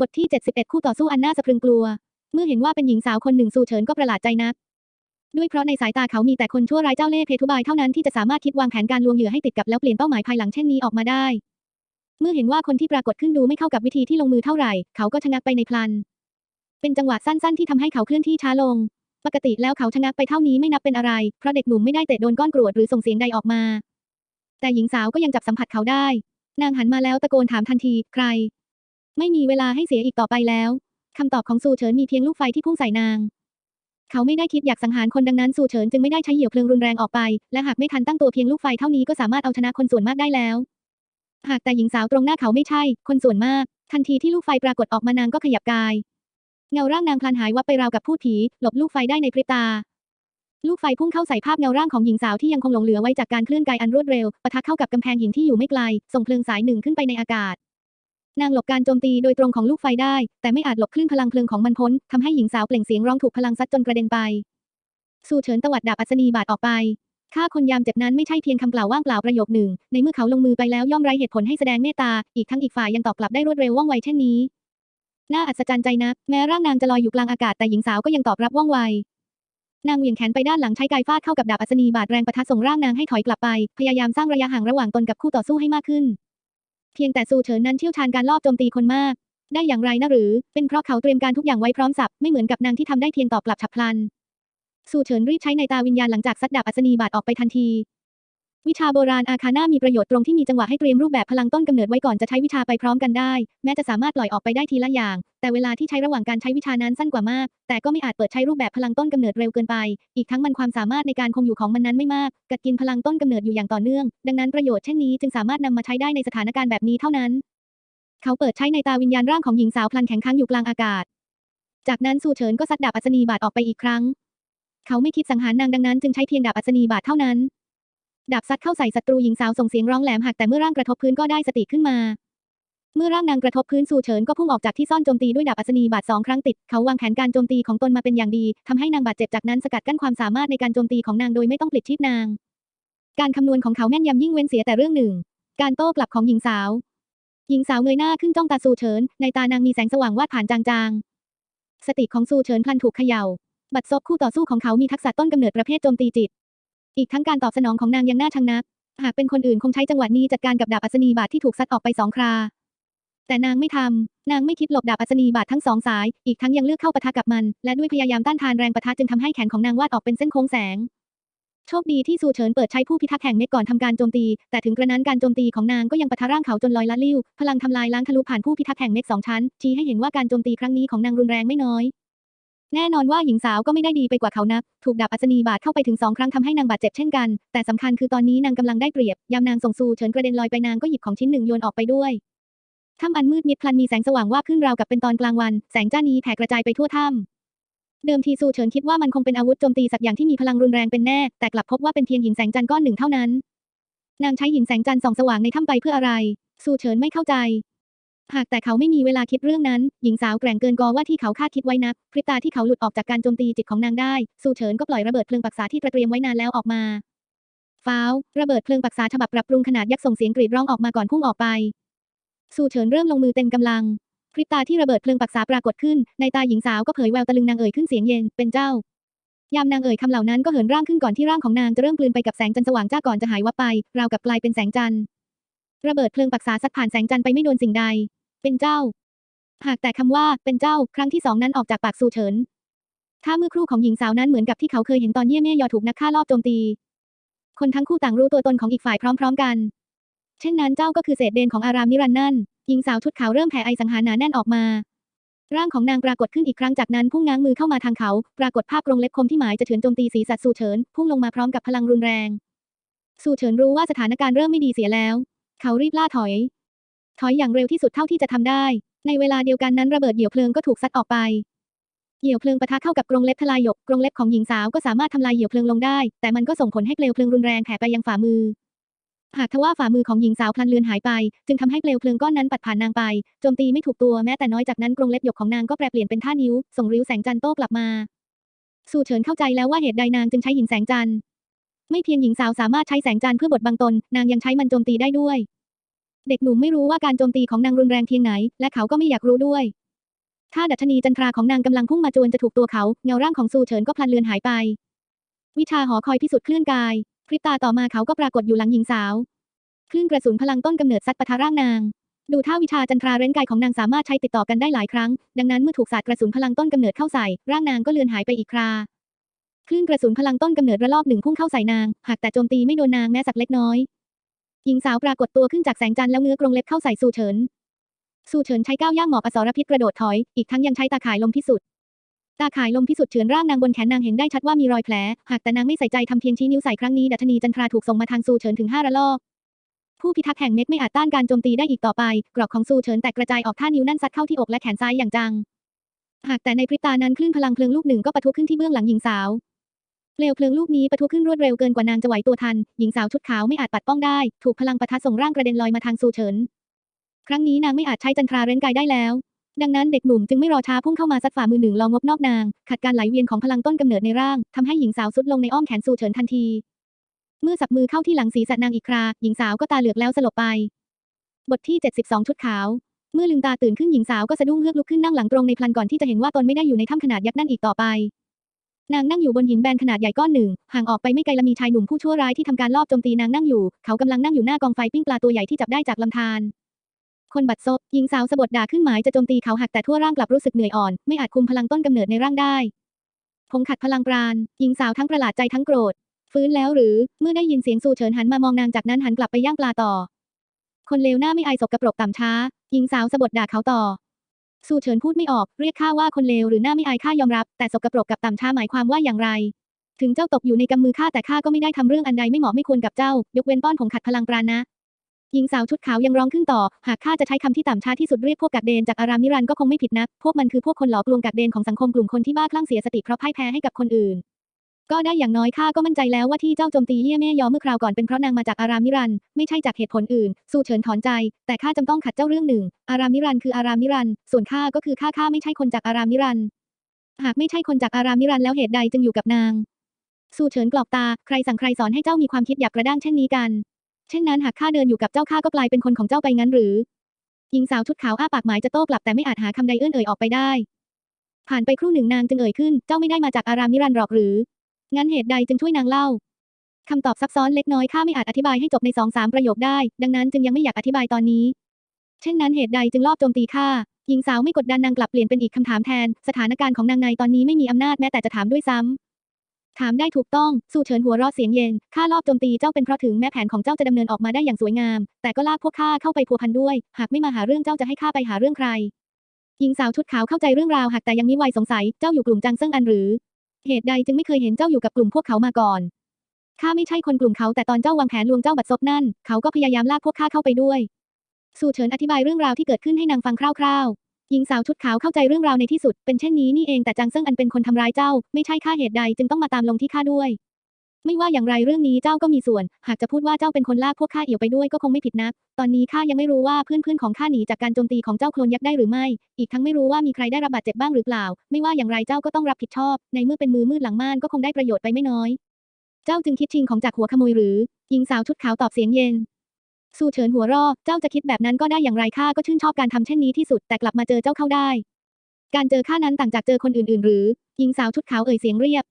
บทที่ 71 คู่ต่อสู้อันน่าสะพรึงกลัว เมื่อเห็นว่าเป็นหญิงสาวคนหนึ่งสู่เฉินก็ประหลาดใจนัก ด้วยเพราะในสายตาเขามีแต่คนชั่วร้ายเจ้าเล่ห์เพทุบายเท่านั้นที่จะสามารถคิดวางแผนการลวงเหยื่อให้ติดกับแล้วเปลี่ยนเป้าหมายภายหลังเช่นนี้ออกมาได้ เมื่อเห็นว่าคนที่ปรากฏขึ้นดูไม่เข้ากับวิธีที่ลงมือเท่าไหร่ เขาก็ชะงักไปในพลัน เป็นจังหวะสั้นๆ ที่ทำให้เขาเคลื่อนที่ช้าลง ปกติแล้วเขาชะงักไปเท่านี้ไม่นับเป็นอะไร เพราะเด็กหนุ่มไม่ได้เตะโดนก้อนกรวดหรือส่งเสียงใดออกมา แต่หญิงสาวก็ยังจับสัมผัสเขาได้ นางหันมาแล้วตะโกนถามทันที ใคร ไม่มีเวลาให้เสียอีกต่อไปแล้ว คำตอบของซูเฉินมีเพียงลูกไฟที่พุ่งใส่นาง เขาไม่ได้คิดอยากสังหารคนดังนั้นซูเฉินจึงไม่ได้ใช้เหยี่ยวเพลิงรุนแรงออกไป และหากไม่ทันตั้งตัวเพียงลูกไฟเท่านี้ก็สามารถเอาชนะคนส่วนมากได้แล้ว หากแต่หญิงสาวตรงหน้าเขาไม่ใช่ คนส่วนมาก ทันทีที่ลูกไฟปรากฏออกมานางก็ขยับกาย เงาร่างนางพลันหายวับไปราวกับพูดผี หลบลูกไฟได้ในพริบตา ลูกไฟพุ่งเข้าใส่ภาพเงาร่างของหญิงสาวที่ยังคงหลงเหลือไว้จากการเคลื่อนกายอันรวดเร็วปะทะเข้ากับกำแพงหินที่อยู่ไม่ไกล ส่งเพลิงสายหนึ่งขึ้นไปในอากาศ นางหลบการโจมตีโดยตรงของลูกไฟได้ แต่ไม่อาจหลบคลื่นพลังเพลิงของมันพ้นทำให้หญิงสาวเปล่งเสียงร้องถูกพลังซัดจนกระเด็นไป สู่เฉินตวัดดาบอัศนีบาดออกไปฆ่าคนยามเจ็บนั้นไม่ใช่เพียงคำกล่าวว่างเปล่าประโยคหนึ่ง ในเมื่อเขาลงมือไปแล้วย่อมไร้เหตุผลให้แสดงเมตตา อีกทั้งอีกฝ่ายยังตอบกลับได้รวดเร็วว่องไวเช่นนี้ น่าอัศจรรย์ใจนัก แม้ร่างนางจะลอยอยู่กลางอากาศแต่หญิงสาวก็ยังตอบรับว่องไว นางเหวี่ยงแขนไปด้านหลังใช้กายฟาดเข้ากับดาบอัศนีบาดแรงประทัดส่งร่างนางให้ถอยกลับไป พยายามสร้างระยะห่างระหว่างตนกับคู่ต่อสู้ให้มากขึ้น เพียงแต่ซูเฉินนั้นเชี่ยวชาญการลอบโจมตีคนมาก ได้อย่างไรนะหรือ เป็นเพราะเขาเตรียมการทุกอย่างไว้พร้อมสับ ไม่เหมือนกับนางที่ทำได้เพียงตอบกลับฉับพลัน ซูเฉินรีบใช้ในตาวิญญาณหลังจากซัดดาบอัศนีบาดออกไปทันที วิชาโบราณอาคาน่ามีประโยชน์ตรงที่มีจังหวะให้เตรียมรูปแบบพลังต้นกำเนิดไว้ก่อนจะใช้วิชาไปพร้อมกันได้ แม้จะสามารถปล่อยออกไปได้ทีละอย่าง แต่เวลาที่ใช้ระหว่างการใช้วิชานั้นสั้นกว่ามาก แต่ก็ไม่อาจเปิดใช้รูปแบบพลังต้นกำเนิดเร็วเกินไป อีกทั้งมันความสามารถในการคงอยู่ของมันนั้นไม่มาก กัดกินพลังต้นกำเนิดอยู่อย่างต่อเนื่อง ดังนั้นประโยชน์เช่นนี้จึงสามารถนำมาใช้ได้ในสถานการณ์แบบนี้เท่านั้น เขาเปิดใช้ในตาวิญญาณร่างของหญิงสาวพลันแข็งค้างอยู่กลางอากาศ จากนั้นสู่เฉินก็ซัดดาบอัศนีบาดออกไปอีกครั้ง เขาไม่คิดสังหารนางดังนั้นจึงใช้เพียงดาบอัศนีบาดเท่านั้น ดาบซัดเข้าใส่ศัตรูหญิงสาวส่งเสียงร้องแหลมหักแต่เมื่อร่างกระทบพื้นก็ได้สติขึ้นมา เมื่อร่างนางกระทบพื้นสู่เฉินก็พุ่งออกจากที่ซ่อนโจมตีด้วยดาบอัศนีบาดสองครั้งติด เขาวางแผนการโจมตีของตนมาเป็นอย่างดีทำให้นางบาดเจ็บจากนั้นสกัดกั้นความสามารถในการโจมตีของนางโดยไม่ต้องปลิดชีพนาง การคำนวณของเขาแม่นยำยิ่งเว้นเสียแต่เรื่องหนึ่ง การโต้กลับของหญิงสาว หญิงสาวเงยหน้าขึ้นจ้องตาสู่เฉินในตานางมีแสงสว่างวาดผ่านจางๆ สติของสู่เฉินพลันถูกเขย่าบัดซบคู่ต่อสู้ของเขามีทักษะต้นกำเนิดประเภทโจมตีจิต อีกทั้งการตอบสนองของนางยังน่าชังนัก หากเป็นคนอื่นคงใช้จังหวะนี้จัดการกับดาบอัศนีบาดที่ถูกซัดออกไปสองครา แต่นางไม่ทำนางไม่คิดหลบดาบอัศนีบาดทั้งสองสาย อีกทั้งยังเลือกเข้าปะทะกับมัน และด้วยพยายามต้านทานแรงปะทะจึงทำให้แขนของนางวาดออกเป็นเส้นโค้งแสง โชคดีที่ซูเฉินเปิดใช้ผู้พิทักษ์แห่งเมฆก่อนทำการโจมตี แต่ถึงกระนั้นการโจมตีของนางก็ยังปะทะร่างเขาจนลอยละลิ้ว พลังทำลายล้างทะลุผ่านผู้พิทักษ์แห่งเมฆสองชั้น ชี้ให้เห็นว่าการโจมตีครั้งนี้ของนางรุนแรงไม่น้อย แน่นอนว่าหญิงสาวก็ไม่ได้ดีไปกว่าเขานัก ถูกดาบอัศนีบาดเข้าไปถึงสองครั้งทำให้นางบาดเจ็บเช่นกัน แต่สำคัญคือตอนนี้นางกำลังได้เปรียบ ยามนางส่งซูเฉินกระเด็นลอยไปนางก็หยิบของชิ้นหนึ่งโยนออกไปด้วยถ้ำอันมืดมิดพลันมีแสงสว่างว่าบขึ้นราวกับเป็นตอนกลางวัน แสงจ้านี้แผ่กระจายไปทั่วถ้ำเดิมทีซูเฉินคิดว่ามันคงเป็นอาวุธโจมตีสักอย่างที่มีพลังรุนแรงเป็นแน่ แต่กลับพบว่าเป็นเพียงหินแสงจันทร์ก้อนหนึ่งเท่านั้น นางใช้หินแสงจันทร์ส่องสว่างในถ้ำไปเพื่ออะไร ซูเฉินไม่เข้าใจ หากแต่เขาไม่มีเวลาคิดเรื่องนั้น หญิงสาวแกร่งเกินกอว่าที่เขาคาดคิดไว้นัก พริบตาที่เขาหลุดออกจากการโจมตีจิตของนางได้ซูเฉินก็ปล่อยระเบิดเพลิงปักษาที่เตรียมไว้นานแล้วออกมา ฟ้าว ระเบิดเพลิงปักษาฉบับปรับปรุงขนาดยักษ์ส่งเสียงกรีดร้องออกมาก่อนพุ่งออกไปซูเฉินเริ่มลงมือเต็มกำลัง พริบตาที่ระเบิดเพลิงปักษาปรากฏขึ้น ในตาหญิงสาวก็เผยแววตะลึงนางเอ่ยขึ้นเสียงเย็น เป็นเจ้า ยามนางเอ่ยคำเหล่านั้นก็เหินร่างขึ้นก่อนที่ร่างของนางจะเริ่มกลืนไปกับแสงจันทร์สว่างจ้าก่อนจะหายวับไป ราวกับกลายเป็นแสงจันทร์ ระเบิดเพลิงปักษาซัดผ่านแสงจันทร์ไปไม่โดนสิ่งใด เป็นเจ้า หากแต่คำว่าเป็นเจ้าครั้งที่สองนั้นออกจากปากซูเฉินท่าเมื่อครู่ของหญิงสาวนั้นเหมือนกับที่เขาเคยเห็นตอนเย่เม่ยอถูกนักฆ่าลอบโจมตี คนทั้งคู่ต่างรู้ตัวตนของอีกฝ่ายพร้อม ๆ กัน เช่นนั้นเจ้าก็คือเศษเดนของอารามนิรันดร์นั่น หญิงสาวชุดขาวเริ่มแผ่ไอสังหารหนาแน่นออกมา ร่างของนางปรากฏขึ้นอีกครั้งจากนั้นพุ่งง้างมือเข้ามาทางเขา ปรากฏภาพกรงเล็บคมที่หมายจะเฉือนโจมตีศีรษะซูเฉินพุ่งลงมาพร้อมกับพลังรุนแรงซูเฉินรู้ว่าสถานการณ์เริ่มไม่ดีเสียแล้ว เขารีบล่าถอย ถอยอย่างเร็วที่สุดเท่าที่จะทำได้ ในเวลาเดียวกันนั้นระเบิดเหยี่ยวเพลิงก็ถูกซัดออกไป เหยี่ยวเพลิงปะทะเข้ากับกรงเล็บทลายหยก กรงเล็บของหญิงสาวก็สามารถทำลายเหยี่ยวเพลิงลงได้ แต่มันก็ส่งผลให้เปลวเพลิงรุนแรงแผ่ไปยังฝ่ามือ หากทว่าฝ่ามือของหญิงสาวพลันเลือนหายไป จึงทำให้เปลวเพลิงก้อนนั้นปัดผ่านนางไป โจมตีไม่ถูกตัวแม้แต่น้อยจากนั้นกรงเล็บหยกของนางก็แปรเปลี่ยนเป็นท่านิ้ว ส่งริ้วแสงจันโต้กลับมา สู่เฉินเข้าใจแล้วว่าเหตุใดนางจึงใช้หินแสงจันทร์ไม่เพียงหญิงสาวสามารถใช้แสงจันทร์เพื่อบดบังตน นางยังใช้มันโจมตีได้ด้วย เด็กหนุ่มไม่รู้ว่าการโจมตีของนางรุนแรงเพียงไหน และเขาก็ไม่อยากรู้ด้วย ถ้าดัชนีจันทราของนางกำลังพุ่งมาจวนจะถูกตัวเขา เงาร่างของซูเฉินก็พลันเลือนหายไป วิชาหอคอยพิสูจน์เคลื่อนกาย พริบตาต่อมาเขาก็ปรากฏอยู่หลังหญิงสาว คลื่นกระสุนพลังต้นกำเนิดซัดปะทะร่างนาง ดูท่าวิชาจันทราเร้นกายของนางสามารถใช้ติดต่อกันได้หลายครั้ง ดังนั้นเมื่อถูกสาดกระสุนพลังต้นกำเนิดเข้าใส่ ร่างนางก็เลือนหายไปอีกคราคลื่นกระสุนพลังต้นกำเนิดระลอกหนึ่งพุ่งเข้าใส่นาง หากแต่โจมตีไม่โดนนางแม้สักเล็กน้อย หญิงสาวปรากฏตัวขึ้นจากแสงจันทร์แล้วเงื้อกรงเล็บเข้าใส่ซูเฉินซูเฉินใช้ก้าวย่างหมอบอสรพิษกระโดดถอย อีกทั้งยังใช้ตาข่ายลมพิสุทธิ์ตาข่ายลมพิสุทธิ์เฉือนร่างนางบนแขนนางเห็นได้ชัดว่ามีรอยแผล หากแต่นางไม่ใส่ใจทำเพียงชี้นิ้วใส่ครั้งนี้ดัชนีจันทราถูกส่งมาทางซูเฉินถึงห้าระลอกผู้พิทักษ์แห่งเม็ดไม่อาจต้านการโจมตีได้อีกต่อไป กรอกของซูเฉินแตกกระจายออกท่านิ้วนั่นซัดเข้าที่อกและแขนซ้ายอย่างจัง หากแต่ในพริบตานั้นคลื่นพลังเพลิงลูกหนึ่งก็ปะทุขึ้นที่เบื้องหลังหญิงสาว เปลวเพลิงลูกนี้ปะทุขึ้นรวดเร็วเกินกว่านางจะไหวตัวทัน หญิงสาวชุดขาวไม่อาจปัดป้องได้ ถูกพลังปะทะส่งร่างกระเด็นลอยมาทางซูเฉิน ครั้งนี้นางไม่อาจใช้จันทราเร้นกายได้แล้ว ดังนั้นเด็กหนุ่มจึงไม่รอช้าพุ่งเข้ามาซัดฝ่ามือหนึ่งลองงบนอกนาง ขัดการไหลเวียนของพลังต้นกำเนิดในร่างทำให้หญิงสาวสุดลงในอ้อมแขนซูเฉินทันที เมื่อสับมือเข้าที่หลังศีรษะนางอีกครา หญิงสาวก็ตาเหลือกแล้วสลบไป บทที่ 72 ชุดขาว เมื่อลืมตาตื่นขึ้นหญิงสาวก็สะดุ้งเฮือกลุกขึ้นนั่งหลังตรงในพลันก่อนที่จะเห็นว่าตนไม่ได้อยู่ในถ้ำขนาดยักษ์นั่นอีกต่อไป นางนั่งอยู่บนหินแบนขนาดใหญ่ก้อนหนึ่ง ห่างออกไปไม่ไกลละมีชายหนุ่มผู้ชั่วร้ายที่ทำการลอบโจมตีนางนั่งอยู่ เขากำลังนั่งอยู่หน้ากองไฟปิ้งปลาตัวใหญ่ที่จับได้จากลำธาร คนบัดซบหญิงสาวสะบดด่าขึ้นหมายจะโจมตีเขาหักแต่ทั่วร่างกลับรู้สึกเหนื่อยอ่อน ไม่อาจคุมพลังต้นกำเนิดในร่างได้พงขัดพลังปราณ หญิงสาวทั้งประหลาดใจทั้งโกรธ ฟื้นแล้วหรือ เมื่อได้ยินเสียงซูเฉินหันมามองนางจากนั้นหันกลับไปย่างปลาต่อ คนเลวหน้าไม่อายสกระปรกต่ำช้า หญิงสาวสะบดด่าเขาต่อ ซูเฉินพูดไม่ออก เรียกข้าว่าคนเลวหรือหน้าไม่อายข้ายอมรับ แต่สกปรกกับต่ำช้าหมายความว่าอย่างไร ถึงเจ้าตกอยู่ในกำมือข้าแต่ข้าก็ไม่ได้ทำเรื่องอันใดไม่เหมาะไม่ควรกับเจ้า ยกเว้นป้อนผงขัดพลังปราณนะหญิงสาวชุดขาวยังร้องขึ้นต่อ หากข้าจะใช้คำที่ต่ำช้าที่สุดเรียกพวกกักเดนจากอารามนิรันดร์ก็คงไม่ผิดนัก พวกมันคือพวกคนหลอกลวงกักเดนของสังคมกลุ่มคนที่บ้าคลั่งเสียสติเพราะพ่ายแพ้ให้กับคนอื่น ก็ได้อย่างน้อยข้าก็มั่นใจแล้วว่าที่เจ้าโจมตีเยี่ยแม่ยอมเมื่อคราวก่อนเป็นเพราะนางมาจากอารามนิรันด์ไม่ใช่จากเหตุผลอื่น สู้เฉินถอนใจ แต่ข้าจำต้องขัดเจ้าเรื่องหนึ่ง อารามนิรันด์คืออารามนิรันด์ส่วนข้าก็คือข้าข้าไม่ใช่คนจากอารามนิรันด์หากไม่ใช่คนจากอารามนิรันด์แล้วเหตุใดจึงอยู่กับนาง สู้เฉินกรอกตา ใครสั่งใครสอนให้เจ้ามีความคิดหยาบกระด้างเช่นนี้กัน เช่นนั้นหากข้าเดินอยู่กับเจ้าข้าก็กลายเป็นคนของเจ้าไปงั้นหรือหญิงสาวชุดขาวอ้าปากหมายจะโต้กลับแต่ไม่อาจหาคำใดเอื้อนเอ่ยออกไปได้ ผ่านไปครู่หนึ่งนางจึงเอ่ยขึ้น เจ้าไม่ได้มาจากอารามนิรันดร์หรอกหรือ งั้นเหตุใดจึงช่วยนางเล่าคำตอบซับซ้อนเล็กน้อยข้าไม่อาจอธิบายให้จบในสองสามประโยคได้ ดังนั้นจึงยังไม่อยากอธิบายตอนนี้ เช่นนั้นเหตุใดจึงลอบโจมตีข้าหญิงสาวไม่กดดันนางกลับเปลี่ยนเป็นอีกคำถามแทน สถานการณ์ของนางในตอนนี้ไม่มีอำนาจแม้แต่จะถามด้วยซ้ำ ถามได้ถูกต้อง สู้เฉินหัวเราะเสียงเย็น ข้าลอบโจมตีเจ้าเป็นเพราะถึงแม้แผนของเจ้าจะดำเนินออกมาได้อย่างสวยงาม แต่ก็ลากพวกข้าเข้าไปพัวพันด้วย หากไม่มาหาเรื่องเจ้าจะให้ข้าไปหาเรื่องใคร หญิงสาวชุดขาวเข้าใจเรื่องราวหากแต่ยังมิไวสงสัย เจ้าอยู่กลุ่มจางเซิงอันหรือ เหตุใดจึงไม่เคยเห็นเจ้าอยู่กับกลุ่มพวกเขามาก่อนข้าไม่ใช่คนกลุ่มเขาแต่ตอนเจ้าวางแผนลวงเจ้าบัดซบนั่น เขาก็พยายามลากพวกข้าเข้าไปด้วย สู่เฉินอธิบายเรื่องราวที่เกิดขึ้นให้นางฟังคร่าวๆ หญิงสาวชุดขาวเข้าใจเรื่องราวในที่สุด เป็นเช่นนี้นี่เองแต่จางเซิงอันเป็นคนทำร้ายเจ้า ไม่ใช่ข้าเหตุใดจึงต้องมาตามลงที่ข้าด้วย ไม่ว่าอย่างไรเรื่องนี้เจ้าก็มีส่วน หากจะพูดว่าเจ้าเป็นคนลากพวกข้าเอี่ยวไปด้วยก็คงไม่ผิดนัก ตอนนี้ข้ายังไม่รู้ว่าเพื่อนๆของข้าหนีจากการโจมตีของเจ้าโคลนยักษ์ได้หรือไม่ อีกทั้งไม่รู้ว่ามีใครได้รับบาดเจ็บบ้างหรือเปล่า ไม่ว่าอย่างไรเจ้าก็ต้องรับผิดชอบ ในเมื่อเป็นมือมืดหลังม่านก็คงได้ประโยชน์ไปไม่น้อย เจ้าจึงคิดชิงของจากหัวขโมยหรือหญิงสาวชุดขาวตอบเสียงเย็นสู้เฉินหัวรอเจ้าจะคิดแบบนั้นก็ได้อย่างไรข้าก็ชื่นชอบการทำเช่นนี้ที่สุดแต่กลับมาเจอเจ้าเข้าได้ การเจอข้านั้นต่างจากเจอคนอื่นๆ หรือหญิงสาวชุดขาวเอ่ยเสียงเรียบ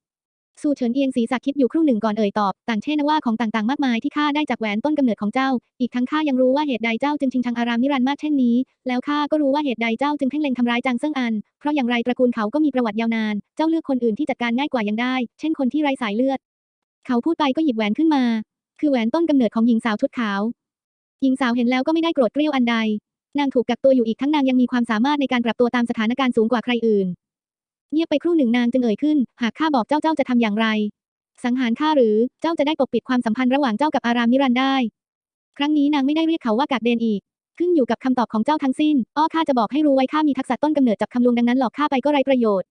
สู้เฉินเอียงศีรษะคิดอยู่ครู่หนึ่งก่อนเอ่ยตอบ ต่างเช่นว่าของต่างๆมากมายที่ข้าได้จากแหวนต้นกำเนิดของเจ้า อีกทั้งข้ายังรู้ว่าเหตุใดเจ้าจึงชิงชังอารามนิรันดร์มากเช่นนี้ แล้วข้าก็รู้ว่าเหตุใดเจ้าจึงเพ่งเล็งทำร้ายจางเซิงอัน เพราะอย่างไรตระกูลเขาก็มีประวัติยาวนาน เจ้าเลือกคนอื่นที่จัดการง่ายกว่ายังได้ เช่นคนที่ไร้สายเลือด เขาพูดไปก็หยิบแหวนขึ้นมา คือแหวนต้นกำเนิดของหญิงสาวชุดขาว หญิงสาวเห็นแล้วก็ไม่ได้โกรธเกรี้ยวอันใด นางถูกกักตัวอยู่อีกทั้งนางยังมีความสามารถในการปรับตัวตามสถานการณ์สูงกว่าใครอื่น เงียบไปครู่หนึ่งนางจึงเอ่ยขึ้น หากข้าบอกเจ้าเจ้าจะทำอย่างไร สังหารข้าหรือเจ้าจะได้ปกปิดความสัมพันธ์ระหว่างเจ้ากับอารามนิรันดร์ได้ ครั้งนี้นางไม่ได้เรียกเขาว่ากากเดนอีกขึ้นอยู่กับคำตอบของเจ้าทั้งสิ้น อ้อข้าจะบอกให้รู้ไว้ข้ามีทักษะต้นกำเนิดจับคำลวงดังนั้นหลอกข้าไปก็ไร้ประโยชน์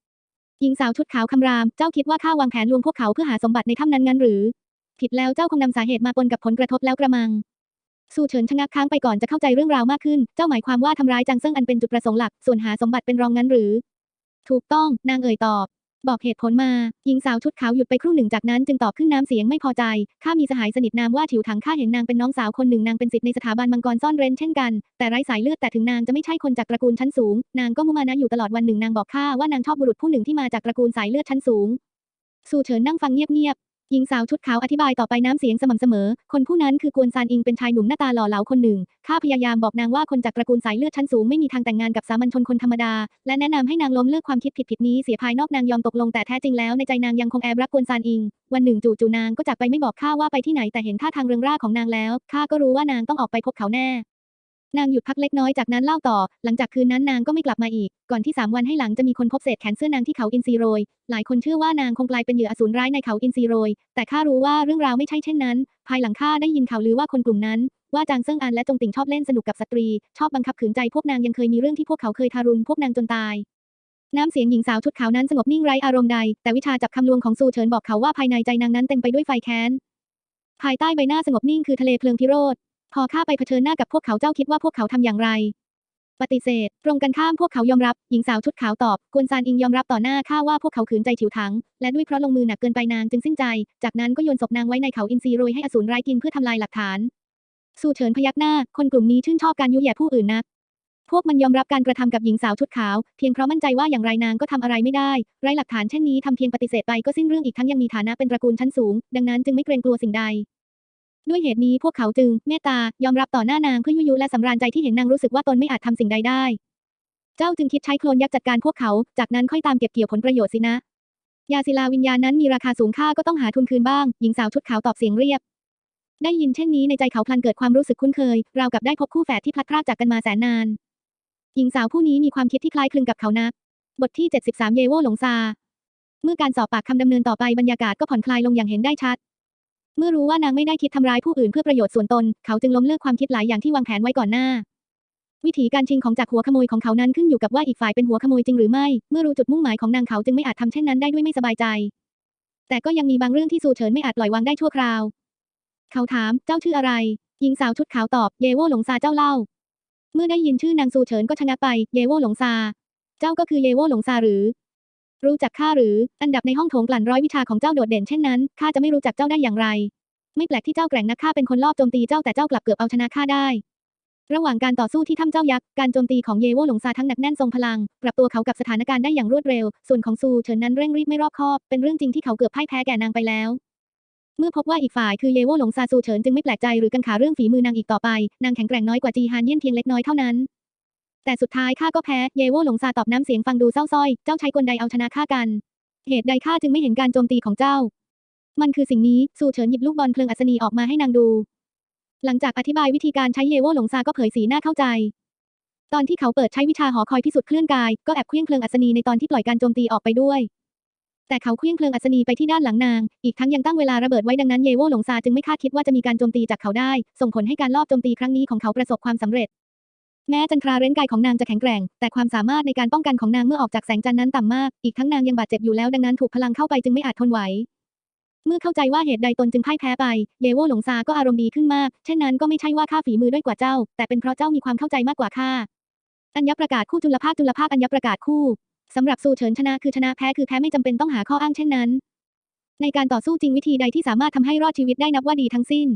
หญิงสาวชุดขาวคำราม เจ้าคิดว่าข้าวางแผนลวงพวกเขาเพื่อหาสมบัติในถ้ำนั้นงั้นหรือ ผิดแล้วเจ้าคงนำสาเหตุมาปนกับผลกระทบแล้วกระมัง สู้เฉินชะงักค้างไปก่อนจะเข้าใจเรื่องราวมากขึ้น เจ้าหมายความว่าทำร้ายจางเซิงอันเป็นจุดประสงค์หลัก ส่วนหาสมบัติเป็นรองนั้นหรือ ถูกต้อง นางเอ่ยตอบ บอกเหตุผลมา หญิงสาวชุดขาวหยุดไปครู่หนึ่งจากนั้นจึงตอบขึ้นน้ำเสียงไม่พอใจ ข้ามีสหายสนิทนามว่าถิวถังข้าเห็นนางเป็นน้องสาวคนหนึ่งนางเป็นศิษย์ในสถาบันมังกรซ่อนเร้นเช่นกัน แต่ไร้สายเลือดแต่ถึงนางจะไม่ใช่คนจากตระกูลชั้นสูง นางก็มุมานะอยู่ตลอดวันหนึ่งนางบอกข้าว่านางชอบบุรุษผู้หนึ่งที่มาจากตระกูลสายเลือดชั้นสูง สู่เฉินนั่งฟังเงียบๆ หญิงสาวชุดขาวอธิบายต่อไปน้ำเสียงสม่ำเสมอ คนผู้นั้นคือกวนซานอิงเป็นชายหนุ่มหน้าตาหล่อเหลาคนหนึ่ง ข้าพยายามบอกนางว่าคนจากตระกูลสายเลือดชั้นสูงไม่มีทางแต่งงานกับสามัญชนคนธรรมดา และแนะนำให้นางล้มเลิกความคิดผิดๆนี้เสียภายนอกนางยอมตกลงแต่แท้จริงแล้วในใจนางยังคงแอบรักกวนซานอิง วันหนึ่งจู่ๆนางก็จากไปไม่บอกข้าว่าไปที่ไหนแต่เห็นท่าทางเริงร่าของนางแล้วข้าก็รู้ว่านางต้องออกไปพบเขาแน่ นางหยุดพักเล็กน้อยจากนั้นเล่าต่อ หลังจากคืนนั้นนางก็ไม่กลับมาอีก ก่อนที่สามวันให้หลังจะมีคนพบเศษแขนเสื้อนางที่เขาอินซีโรย หลายคนเชื่อว่านางคงกลายเป็นเหยื่ออสูรร้ายในเขาอินซีโรย แต่ข้ารู้ว่าเรื่องราวไม่ใช่เช่นนั้น ภายหลังข้าได้ยินข่าวลือว่าคนกลุ่มนั้น ว่าจางเซิงอันและจงติ่งชอบเล่นสนุกกับสตรี ชอบบังคับขืนใจพวกนางยังเคยมีเรื่องที่พวกเขาเคยทารุณพวกนางจนตายน้ำเสียงหญิงสาวชุดขาวนั้นสงบนิ่งไร้อารมณ์ใด แต่วิชาจับคำลวงของซูเฉินบอกเขาว่าภายในใจนางนั้นเต็มไปด้วยไฟแค้น ภายใต้ใบหน้าสงบนิ่งคือทะเลเพลิงพิโรธ พอข้าไปเผชิญหน้ากับพวกเขาเจ้าคิดว่าพวกเขาทำอย่างไร ปฏิเสธ ตรงกันข้ามพวกเขายอมรับ หญิงสาวชุดขาวตอบ กวนซานอิงยอมรับต่อหน้าข้าว่าพวกเขาขืนใจฉิวถัง และด้วยเพราะลงมือหนักเกินไปนางจึงสิ้นใจ จากนั้นก็โยนศพนางไว้ในเขาอินทรีโรยให้อสูรร้ายกินเพื่อทำลายหลักฐาน สู่เฉินพยักหน้า คนกลุ่มนี้ชื่นชอบการยุแย่ผู้อื่นนักพวกมันยอมรับการกระทำกับหญิงสาวชุดขาว เพียงเพราะมั่นใจว่าอย่างไรนางก็ทำอะไรไม่ได้ ไร้หลักฐานเช่นนี้ทำเพียงปฏิเสธไปก็สิ้นเรื่องอีกทั้งยังมีฐานะเป็นตระกูลชั้นสูง ดังนั้นจึงไม่เกรงกลัวสิ่งใด ด้วยเหตุนี้พวกเขาจึงเมตตายอมรับต่อหน้านางเพื่อยุยุและสำราญใจที่เห็นนางรู้สึกว่าตนไม่อาจทำสิ่งใดได้ เจ้าจึงคิดใช้โคลนยักษ์จัดการพวกเขา จากนั้นค่อยตามเก็บเกี่ยวผลประโยชน์สินะ ยาศิลาวิญญาณนั้นมีราคาสูงค่าก็ต้องหาทุนคืนบ้าง หญิงสาวชุดขาวตอบเสียงเรียบ ได้ยินเช่นนี้ในใจเขาพลันเกิดความรู้สึกคุ้นเคย ราวกับได้พบคู่แฝดที่พลัดพรากจากกันมาแสนนาน หญิงสาวผู้นี้มีความคิดที่คล้ายคลึงกับเขานัก บทที่ 73 เยโวหลงซา เมื่อการสอบปากคำดำเนินต่อไปบรรยากาศก็ผ่อนคลายลงอย่างเห็นได้ชัด เมื่อรู้ว่านางไม่ได้คิดทำร้ายผู้อื่นเพื่อประโยชน์ส่วนตน เขาจึงล้มเลิกความคิดหลายอย่างที่วางแผนไว้ก่อนหน้า วิธีการชิงของจากหัวขโมยของเขานั้นขึ้นอยู่กับว่าอีกฝ่ายเป็นหัวขโมยจริงหรือไม่ เมื่อรู้จุดมุ่งหมายของนางเขาจึงไม่อาจทำเช่นนั้นได้ด้วยไม่สบายใจ แต่ก็ยังมีบางเรื่องที่สูเฉินไม่อาจปล่อยวางได้ชั่วคราว เขาถาม เจ้าชื่ออะไร หญิงสาวชุดขาวตอบ เยโวหลงซาเจ้าเล่า เมื่อได้ยินชื่อนางซูเฉินก็ชะงักไป เยโวหลงซา เจ้าก็คือเยโวหลงซาหรือ รู้จักข้าหรือ อันดับในห้องโถงกลั่นร้อยวิชาของเจ้าโดดเด่นเช่นนั้น ข้าจะไม่รู้จักเจ้าได้อย่างไร ไม่แปลกที่เจ้าแกร่งนักข้าเป็นคนลอบโจมตีเจ้าแต่เจ้ากลับเกือบเอาชนะข้าได้ ระหว่างการต่อสู้ที่ถ้ำเจ้ายักษ์ การโจมตีของเยโวหลงซาทั้งหนักแน่นทรงพลัง ปรับตัวเขากับสถานการณ์ได้อย่างรวดเร็ว ส่วนของซูเฉินนั้นเร่งรีบไม่รอบคอบ เป็นเรื่องจริงที่เขาเกือบพ่ายแพ้แก่นางไปแล้วเมื่อพบว่าอีกฝ่ายคือเยโวหลงซาซูเฉินจึงไม่แปลกใจหรือกังขาเรื่องฝีมือนางอีกต่อไป นางแข็งแกร่งน้อยกว่าจีฮานเยี่ยนเพียงเล็กน้อยเท่านั้น แต่สุดท้ายข้าก็แพ้ เยโวหลงซาตอบน้ำเสียงฟังดูเศร้าสร้อย เจ้าใช้กลใดเอาชนะข้ากัน เหตุใดข้าจึงไม่เห็นการโจมตีของเจ้า มันคือสิ่งนี้ซูเฉินหยิบลูกบอลเพลิงอัศนีออกมาให้นางดู หลังจากอธิบายวิธีการใช้เยโวหลงซาก็เผยสีหน้าเข้าใจ ตอนที่เขาเปิดใช้วิชาหอคอยพิสูจน์เคลื่อนกาย ก็แอบเคลื่องเพลิงอัศนีในตอนที่ปล่อยการโจมตีออกไปด้วย แต่เขาเคลื่องเพลิงอัศนีไปที่ด้านหลังนาง อีกทั้งยังตั้งเวลาระเบิดไว้ดังนั้นเยโวหลงซาจึงไม่คาดคิดว่าจะมีการโจมตีจากเขาได้ ส่งผลให้การลอบโจมตีครั้งนี้ของเขาประสบความสำเร็จ แม้จันทราเร้นกายของนางจะแข็งแกร่ง แต่ความสามารถในการป้องกันของนางเมื่อออกจากแสงจันทร์นั้นต่ำมาก อีกทั้งนางยังบาดเจ็บอยู่แล้วดังนั้นถูกพลังเข้าไปจึงไม่อาจทนไหว เมื่อเข้าใจว่าเหตุใดตนจึงพ่ายแพ้ไป เยโวหลงซาก็อารมณ์ดีขึ้นมาก เช่นนั้นก็ไม่ใช่ว่าข้าฝีมือด้อยกว่าเจ้า แต่เป็นเพราะเจ้ามีความเข้าใจมากกว่าข้า อัญญประกาศคู่จุลภาคจุลภาคอัญญประกาศคู่สำหรับสู้เฉินชนะคือชนะแพ้คือแพ้ไม่จำเป็นต้องหาข้ออ้างเช่นนั้น ในการต่อสู้จริงวิธีใดที่สามารถทำให้รอดชีวิตได้นับว่าดีทั้งสิ้น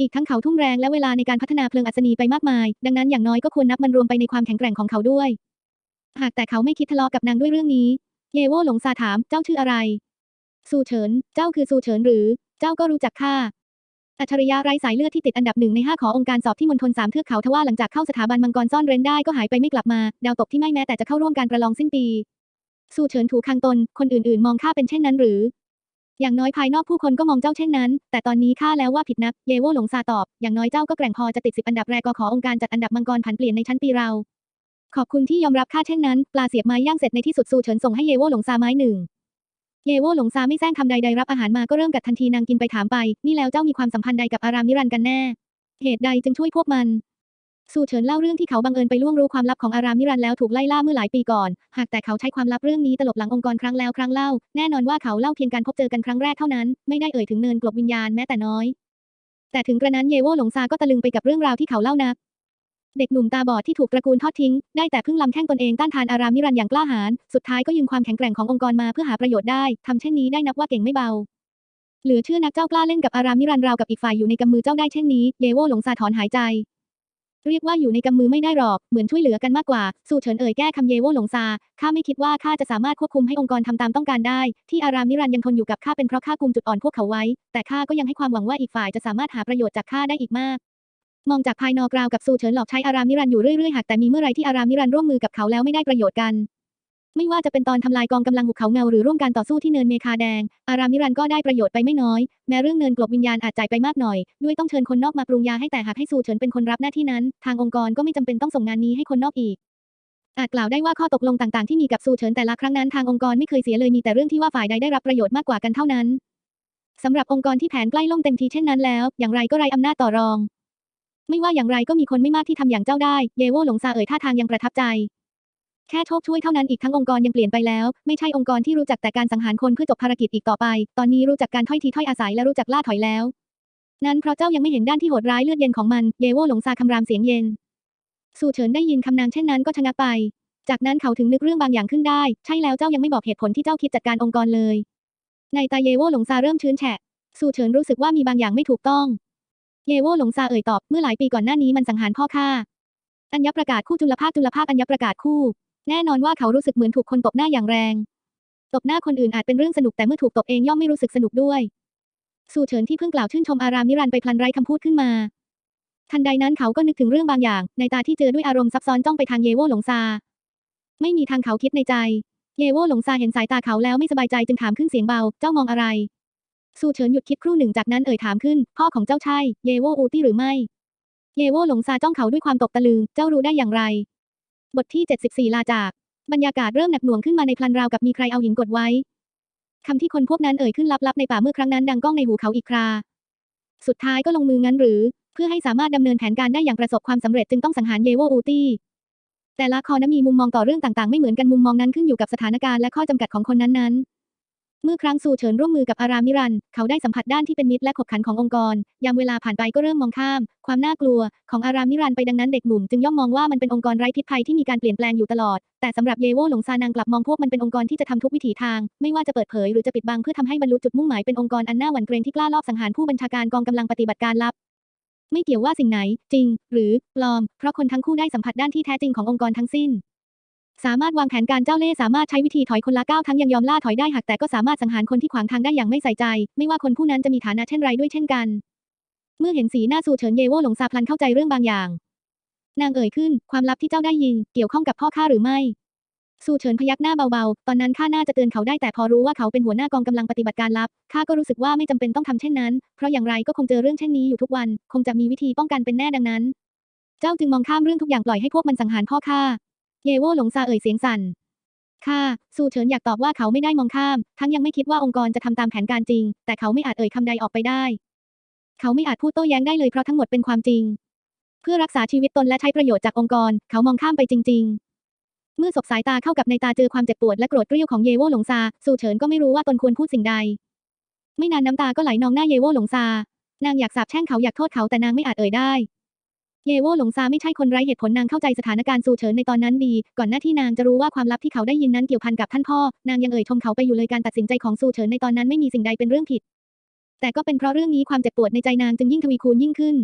อีกทั้งเขาทุ่มแรงและเวลาในการพัฒนาเพลิงอัศนีไปมากมาย ดังนั้นอย่างน้อยก็ควรนับมันรวมไปในความแข็งแกร่งของเขาด้วย หากแต่เขาไม่คิดทะเลาะกับนางด้วยเรื่องนี้ เยโวหลงซาถาม เจ้าชื่ออะไร ซูเฉิน เจ้าคือซูเฉินหรือ เจ้าก็รู้จักข้า อัจฉริยะไร้สายเลือดที่ติดอันดับหนึ่งในห้าขององค์การสอบที่มณฑลสามเทือกเขาทว่าหลังจากเข้าสถาบันมังกรซ่อนเร้นได้ก็หายไปไม่กลับมา ดาวตกที่ไม่แม้แต่จะเข้าร่วมการประลองสิ้นปี ซูเฉินถูกคังตน คนอื่นๆ มองข้าเป็นเช่นนั้นหรือ อย่างน้อยภายนอกผู้คนก็มองเจ้าเช่นนั้น แต่ตอนนี้ข้าแล้วว่าผิดนัก เยโวหลงซาตอบ อย่างน้อยเจ้าก็แกร่งพอจะติดสิบอันดับแรกก็ขอองค์การจัดอันดับมังกรผันเปลี่ยนในชั้นปีเรา ขอบคุณที่ยอมรับข้าเช่นนั้น ปลาเสียบไม้ย่างเสร็จในที่สุดซูเฉินส่งให้เยโวหลงซาไม้หนึ่ง เยโวหลงซาไม่แซงคำใดๆรับอาหารมาก็เริ่มกัดทันทีนางกินไปถามไป นี่แล้วเจ้ามีความสัมพันธ์ใดกับอารามนิรันดร์กันแน่ เหตุใดจึงช่วยพวกมัน ซูเฉินเล่าเรื่องที่เขาบังเอิญไปล่วงรู้ความลับของอารามนิรันดร์แล้วถูกไล่ล่าเมื่อหลายปีก่อน หากแต่เขาใช้ความลับเรื่องนี้ตลบหลังองค์กรครั้งแล้วครั้งเล่า แน่นอนว่าเขาเล่าเพียงการพบเจอกันครั้งแรกเท่านั้น ไม่ได้เอ่ยถึงเนินกลบวิญญาณแม้แต่น้อย แต่ถึงกระนั้นเยโวหลงซาก็ตะลึงไปกับเรื่องราวที่เขาเล่านัก เด็กหนุ่มตาบอดที่ถูกตระกูลทอดทิ้ง ได้แต่พึ่งลำแข้งตนเองต้านทานอารามนิรันอย่างกล้าหาญ สุดท้ายก็ยืมความแข็งแกร่งขององค์กรมาเพื่อหาประโยชน์ได้ ทำเช่นนี้ได้นับว่าเก่งไม่เบาเหลือเชื่อนักเจ้ากล้าเล่นกับอารามิรันราวกับอีกฝ่ายอยู่ในกำมือเจ้าได้เช่นนี้ เยโวหลงซาถอนหายใจ เรียกว่าอยู่ในกำมือไม่ได้หรอก เหมือนช่วยเหลือกันมากกว่า สู่เฉินเอ่ยแก้คำเยโวหลงซา ข้าไม่คิดว่าข้าจะสามารถควบคุมให้องค์กรทำตามต้องการได้ ที่อารามนิรันยังทนอยู่กับข้าเป็นเพราะข้ากุมจุดอ่อนพวกเขาไว้ แต่ข้าก็ยังให้ความหวังว่าอีกฝ่ายจะสามารถหาประโยชน์จากข้าได้อีกมาก มองจากภายนอกราวกับสู่เฉินหลอกใช้อารามนิรันอยู่เรื่อยๆหากแต่มีเมื่อไรที่อารามนิรันร่วมมือกับเขาแล้วไม่ได้ประโยชน์กัน ไม่ว่าจะเป็นตอนทำลายกองกำลังหุบเขาเงาหรือร่วมการต่อสู้ที่เนินเมคาแดง อารามนิรันดร์ก็ได้ประโยชน์ไปไม่น้อย แม้เรื่องเนินกลบวิญญาณอาจจ่ายไปมากหน่อย ด้วยต้องเชิญคนนอกมาปรุงยาให้แต่หากให้ซูเฉินเป็นคนรับหน้าที่นั้น ทางองค์กรก็ไม่จำเป็นต้องส่งงานนี้ให้คนนอกอีกอาจกล่าวได้ว่าข้อตกลงต่างๆที่มีกับซูเฉินแต่ละครั้งนั้นทางองค์กรไม่เคยเสียเลยมีแต่เรื่องที่ว่าฝ่ายใดได้รับประโยชน์มากกว่ากันเท่านั้นสำหรับองค์กรที่แผนใกล้ล่มเต็มทีเช่นนั้นแล้ว อย่างไรก็ไร้อำนาจต่อรอง ไม่ว่าอย่างไรก็มีคนไม่มากที่ทำอย่างเจ้าได้ เยโวหลงซาเอ่ยท่าทางยังประทับใจ แค่โชคช่วยเท่านั้นอีกทั้งองค์กรยังเปลี่ยนไปแล้ว ไม่ใช่องค์กรที่รู้จักแต่การสังหารคนเพื่อจบภารกิจอีกต่อไป ตอนนี้รู้จักการถ้อยทีถ้อยอาศัยและรู้จักล่าถอยแล้ว นั้นเพราะเจ้ายังไม่เห็นด้านที่โหดร้ายเลือดเย็นของมันเยโวหลงซาคำรามเสียงเย็น สู่เฉินได้ยินคำนางเช่นนั้นก็ชะงักไป จากนั้นเขาถึงนึกเรื่องบางอย่างขึ้นได้ ใช่แล้วเจ้ายังไม่บอกเหตุผลที่เจ้าคิดจัดการองค์กรเลย ในตาเยโวหลงซาเริ่มชื้นแฉะ สู่เฉินรู้สึกว่ามีบางอย่างไม่ถูกต้อง เยโวหลงซาเอ่ยตอบ เมื่อหลายปีก่อนหน้านี้มันสังหารพ่อข้าอัญญประกาศคู่จุลภาคจุลภาคอัญญประกาศคู่ แน่นอนว่าเขารู้สึกเหมือนถูกคนตบหน้าอย่างแรง ตบหน้าคนอื่นอาจเป็นเรื่องสนุกแต่เมื่อถูกตบเองย่อมไม่รู้สึกสนุกด้วย สู่เฉินที่เพิ่งกล่าวชื่นชมอารามนิรันต์ไปพลันไร้คำพูดขึ้นมา ทันใดนั้นเขาก็นึกถึงเรื่องบางอย่าง ในตาที่เจอด้วยอารมณ์ซับซ้อนจ้องไปทางเยโวหลงซา ไม่มีทางเขาคิดในใจ เยโวหลงซาเห็นสายตาเขาแล้วไม่สบายใจจึงถามขึ้นเสียงเบา เจ้ามองอะไร สู่เฉินหยุดคิดครู่หนึ่งจากนั้นเอ่ยถามขึ้น พ่อของเจ้าใช่ เยโวอูตี้หรือไม่ เยโวหลงซาจ้องเขาด้วยความตกตะลึง เจ้ารู้ได้อย่างไร บทที่ 74 ลาจาก บรรยากาศเริ่มหนักหน่วงขึ้นมาในพลันราวกับมีใครเอาหินกดไว้ คำที่คนพวกนั้นเอ่ยขึ้นลับๆในป่าเมื่อครั้งนั้นดังก้องในหูเขาอีกครา สุดท้ายก็ลงมืองั้นหรือ เพื่อให้สามารถดำเนินแผนการได้อย่างประสบความสำเร็จจึงต้องสังหารเยโวอูตี้แต่ละคอนั้นมีมุมมองต่อเรื่องต่างๆ ไม่เหมือนกันมุมมองนั้นขึ้นอยู่กับสถานการณ์และข้อจำกัดของคนนั้นๆ เมื่อครั้งสู่เฉินร่วมมือกับอารามิรัน เขาได้สัมผัสด้านที่เป็นมิตรและขบขันขององค์กร ยามเวลาผ่านไปก็เริ่มมองข้าม ความน่ากลัว ของอารามิรันไปดังนั้นเด็กหนุ่มจึงย่อมมองว่ามันเป็นองค์กรไร้พิษภัยที่มีการเปลี่ยนแปลงอยู่ตลอด แต่สำหรับเยโวหลงซานางกลับมองพวกมันเป็นองค์กรที่จะทำทุกวิถีทาง ไม่ว่าจะเปิดเผยหรือจะปิดบังเพื่อทำให้บรรลุจุดมุ่งหมายเป็นองค์กรอันน่าหวั่นเกรงที่กล้าลอบสังหารผู้บัญชาการกองกำลังปฏิบัติการลับไม่เกี่ยวว่าสิ่งไหน จริง หรือปลอม เพราะคนทั้งคู่ได้สัมผัสด้านที่แท้จริงขององค์กรทั้งสิ้น สามารถวางแผนการเจ้าเล่ห์สามารถใช้วิธีถอยคนละก้าวทั้งยังยอมล่าถอยได้หากแต่ก็สามารถสังหารคนที่ขวางทางได้อย่างไม่ใส่ใจ ไม่ว่าคนผู้นั้นจะมีฐานะเช่นไรด้วยเช่นกัน เมื่อเห็นสีหน้าสู่เฉินเยโวหลงซาพลันเข้าใจเรื่องบางอย่าง นางเอ่ยขึ้น ความลับที่เจ้าได้ยิน เกี่ยวข้องกับพ่อข้าหรือไม่สู่เฉินพยักหน้าเบาๆ ตอนนั้นข้าน่าจะเตือนเขาได้แต่พอรู้ว่าเขาเป็นหัวหน้ากองกำลังปฏิบัติการลับ ข้าก็รู้สึกว่าไม่จำเป็นต้องทำเช่นนั้น เพราะอย่างไรก็คงเจอเรื่องเช่นนี้อยู่ทุกวัน คงจะมีวิธีป้องกันเป็นแน่ดังนั้น เจ้าจึงมองข้ามเรื่องทุกอย่างปล่อยให้พวกมันสังหารพ่อข้า เยโวหลงซาเอ่ยเสียงสั่นค่ะสู่เฉินอยากตอบว่าเขาไม่ได้มองข้าม ทั้งยังไม่คิดว่าองค์กรจะทำตามแผนการจริง แต่เขาไม่อาจเอ่ยคำใดออกไปได้ เขาไม่อาจพูดโต้แย้งได้เลยเพราะทั้งหมดเป็นความจริง เพื่อรักษาชีวิตตนและใช้ประโยชน์จากองค์กร เขามองข้ามไปจริง ๆ เมื่อสบสายตาเข้ากับในตาเจอความเจ็บปวดและโกรธเกรี้ยวของเยโวหลงซาสู่เฉินก็ไม่รู้ว่าตนควรพูดสิ่งใด ไม่นานน้ำตาก็ไหลนองหน้าเยโวหลงซานางอยากสาบแช่งเขาอยากโทษเขาแต่นางไม่อาจเอ่ยได้ เยโวหลงซาไม่ใช่คนไร้เหตุผลนางเข้าใจสถานการณ์สู่เฉินในตอนนั้นดี ก่อนหน้าที่นางจะรู้ว่าความลับที่เขาได้ยินนั้นเกี่ยวพันกับท่านพ่อ นางยังเอ่ยชมเขาไปอยู่เลยการตัดสินใจของสู่เฉินในตอนนั้นไม่มีสิ่งใดเป็นเรื่องผิด แต่ก็เป็นเพราะเรื่องนี้ความเจ็บปวดในใจนางจึงยิ่งทวีคูณยิ่งขึ้น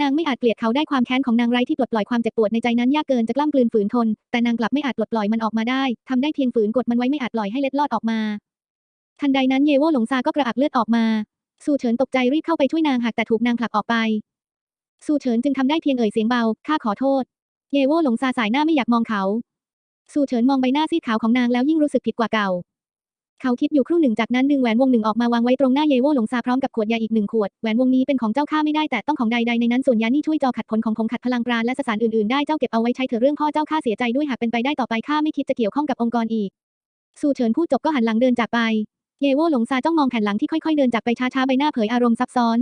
นางไม่อาจเกลียดเขาได้ความแค้นของนางไร้ที่ปลดปล่อยความเจ็บปวดในใจนั้นยากเกินจะกล้ำกลืนฝืนทน แต่นางกลับไม่อาจปลดปล่อยมันออกมาได้ทำได้เพียงฝืนกดมันไว้ไม่อาจปล่อยให้เล็ดลอดออกมา ทันใดนั้นเยโวหลงซาก็กระอักเลือดออกมาสู่เฉินตกใจรีบเข้าไปช่วยนางหากแต่ถูกนางผลักออกไป สู่เฉินจึงทำได้เพียงเอ่ยเสียงเบา ข้าขอโทษ เยโวหลงซาสายหน้าไม่อยากมองเขา สู่เฉินมองใบหน้าซีดขาวของนางแล้วยิ่งรู้สึกผิดกว่าเก่า เขาคิดอยู่ครู่หนึ่งจากนั้นดึงแหวนวงหนึ่งออกมาวางไว้ตรงหน้าเยโวหลงซาพร้อมกับขวดยาอีกหนึ่งขวด แหวนวงนี้เป็นของเจ้าข้าไม่ได้แต่ต้องของใดๆในนั้นส่วนยานี่ช่วยจอขัดผลของผงขัดพลังปราณและสสารอื่นๆได้เจ้าเก็บเอาไว้ใช้เถอะเรื่องพ่อเจ้าข้าเสียใจด้วยหากเป็นไปได้ต่อไปข้าไม่คิดจะเกี่ยวข้องกับองค์กรอีก สู่เฉินพูดจบก็หันหลังเดินจากไป เยโวหลงซาจ้องมองแผ่นหลังที่ค่อยๆเดินจากไปช้าๆใบหน้าเผยอารมณ์ซับซ้อน